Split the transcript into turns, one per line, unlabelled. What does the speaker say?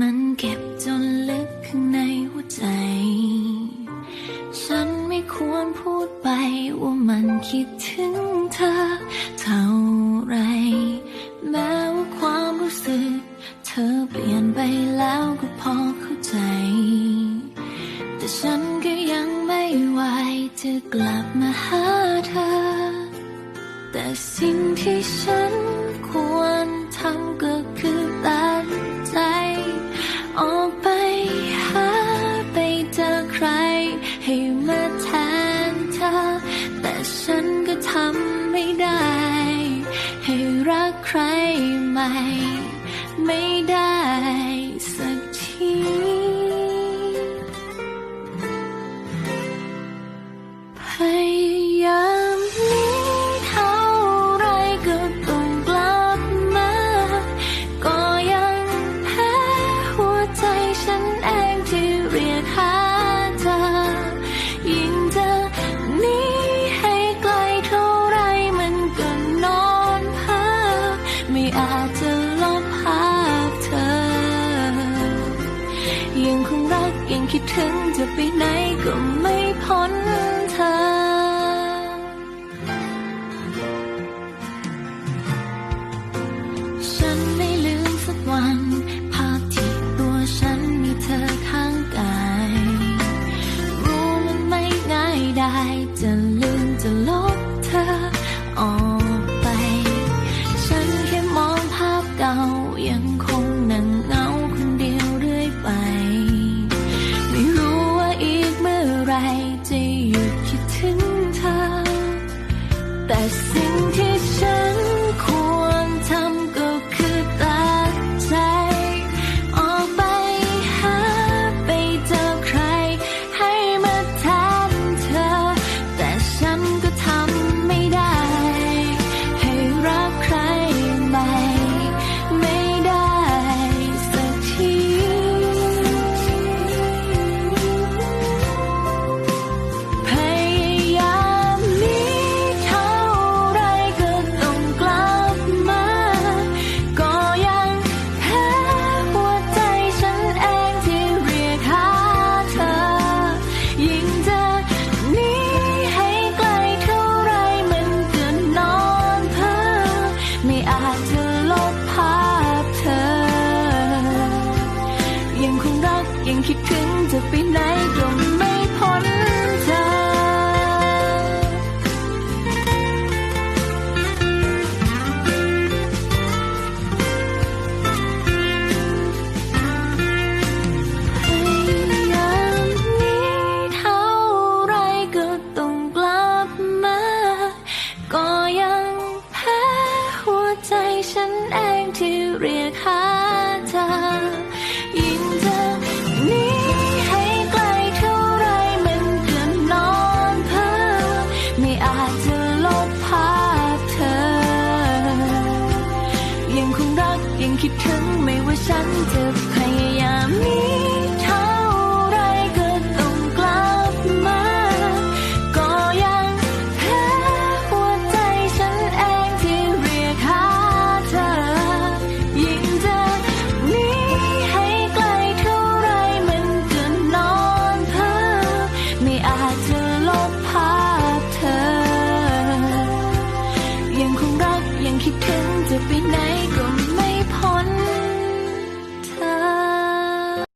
มันเก็บจนลึกข้างในหัวใจ ฉันไม่ควรพูดไปว่ามันคิดถึงเธอ เท่าไร แม้ว่าความรู้สึก เธอเปลี่ยนไปแล้วก็พอเข้าใจ แต่ฉันก็ยังไม่ไหวจะกลับมาหาเธอ แต่สิ่งที่ฉันควรทำก็ รักใครใหม่ ไม่ได้ังคิดถึงจะไปไหนก็ไม่พ้นเธอ ฉันไม่ลืมสักวัน ภาพที่ตัวฉันมีเธอข้างกาย รู้มันไม่ง่ายได้ จะลืมจะลบเธอ Best. sing me I keep 没。